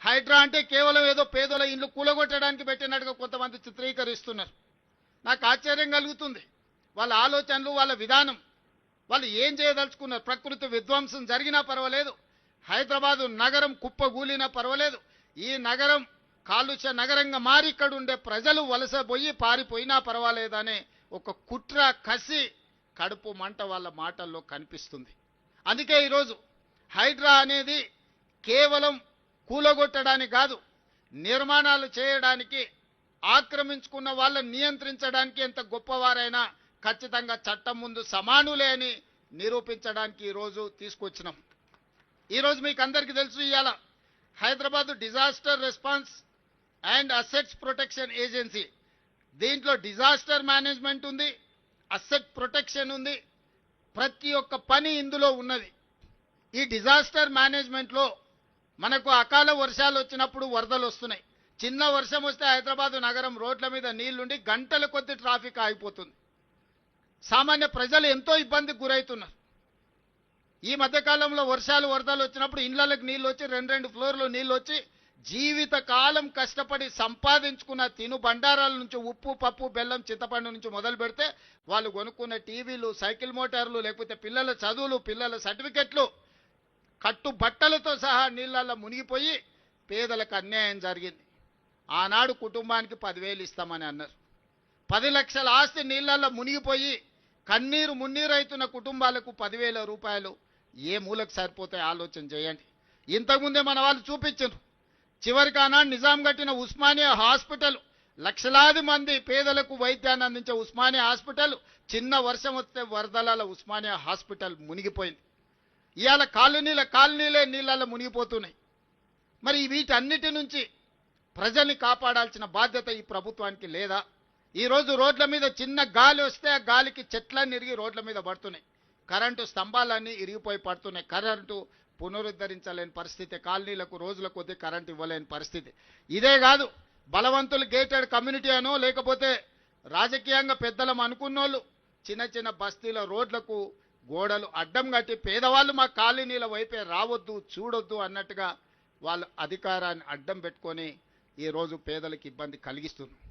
హైడ్రా అంటే కేవలం ఏదో పేదల ఇల్లు కూలగొట్టడానికి పెట్టినట్టుగా కొంతమంది చిత్రీకరిస్తున్నారు. నాకు ఆశ్చర్యం కలుగుతుంది. వాళ్ళ ఆలోచనలు వాళ్ళ విధానం. వాళ్ళు ఏం చేయదలుచుకున్నారు? ప్రకృతి విధ్వంసం జరిగినా పర్వాలేదు. హైదరాబాదు నగరం కుప్పగూలినా పర్వాలేదు. ఈ నగరం కాలుష్య నగరంగా మారి ఇక్కడ ఉండే ప్రజలు వలసపోయి పారిపోయినా పర్వాలేదనే ఒక కుట్ర కసి కడుపు మంట వాళ్ళ మాటల్లో కనిపిస్తుంది. అందుకే ఈరోజు హైడ్రా అనేది కేవలం కూలగొట్టడానికి కాదు నిర్మాణాలు చేయడానికి ఆక్రమించుకున్న వాళ్ళని నియంత్రించడానికి ఎంత గొప్పవారైనా ఖచ్చితంగా చట్టం ముందు సమానులే అని నిరూపించడానికి ఈరోజు తీసుకొచ్చినాం. ఈరోజు మీకు అందరికీ తెలుసు ఇవాళ Hyderabad disaster response and assets protection agency. దీంట్లో డిజాస్టర్ మేనేజ్మెంట్ ఉంది అసెట్ ప్రొటెక్షన్ ఉంది ప్రతి ఒక్క పని ఇందులో ఉన్నది. ఈ డిజాస్టర్ మేనేజ్మెంట్లో మనకు అకాల వర్షాలు వచ్చినప్పుడు వరదలు వస్తున్నాయి. చిన్న వర్షం వస్తే హైదరాబాద్ నగరం రోడ్ల మీద నీళ్ళుండి గంటల కొద్ది ట్రాఫిక్ ఆగిపోతుంది. సామాన్య ప్రజలు ఎంతో ఇబ్బందికి గురవుతున్నారు. ఈ మధ్యకాలంలో వర్షాలు వరదలు వచ్చినప్పుడు ఇళ్ళకి నీళ్ళు వచ్చి రెండు రెండు ఫ్లోర్లు నీళ్ళు వచ్చి జీవిత కాలం కష్టపడి సంపాదించుకున్న తిను బండారాల నుంచి ఉప్పు పప్పు బెల్లం చింతపండు నుంచి మొదలు పెడితే వాళ్ళు కొనుక్కున్న టీవీలు సైకిల్ మోటార్లు లేకపోతే పిల్లల చదువులు పిల్లల సర్టిఫికెట్లు కట్టు బట్టలతో సహా నీళ్ళల్లో మునిగిపోయి పేదలకు అన్యాయం జరిగింది. ఆనాడు కుటుంబానికి పదివేలు ఇస్తామని అన్నారు. పది లక్షల ఆస్తి నీళ్ళల్లో మునిగిపోయి కన్నీరు మున్నీరైతున్న కుటుంబాలకు పదివేల రూపాయలు ఏ మూలకు సరిపోతాయి ఆలోచన చేయండి. ఇంతకుముందే మన వాళ్ళు చూపించారు చివరికి ఆనాడు నిజాం కట్టిన ఉస్మానియా హాస్పిటల్ లక్షలాది మంది పేదలకు వైద్యాన్ని అందించే ఉస్మానియా హాస్పిటల్ చిన్న వర్షం వస్తే వరదలాల ఉస్మానియా హాస్పిటల్ మునిగిపోయింది. ఇవాళ కాలనీల కాలనీలే నీళ్ళల్లో మునిగిపోతున్నాయి. మరి వీటన్నిటి నుంచి ప్రజల్ని కాపాడాల్సిన బాధ్యత ఈ ప్రభుత్వానికి లేదా? ఈరోజు రోడ్ల మీద చిన్న గాలి వస్తే ఆ గాలికి చెట్లన్నీ ఇరిగి రోడ్ల మీద పడుతున్నాయి. కరెంటు స్తంభాలన్నీ ఇరిగిపోయి పడుతున్నాయి. కరెంటు పునరుద్ధరించలేని పరిస్థితి కాలనీలకు రోజుల కొద్దీ కరెంటు ఇవ్వలేని పరిస్థితి. ఇదే కాదు బలవంతులు గేటెడ్ కమ్యూనిటీ అనో లేకపోతే రాజకీయంగా పెద్దలం అనుకున్నోళ్ళు చిన్న చిన్న బస్తీల రోడ్లకు గోడలు అడ్డం కట్టి పేదవాళ్ళు మా కాలనీల వైపే రావద్దు చూడొద్దు అన్నట్టుగా వాళ్ళు అధికారాన్ని అడ్డం పెట్టుకొని ఈరోజు పేదలకు ఇబ్బంది కలిగిస్తున్నారు.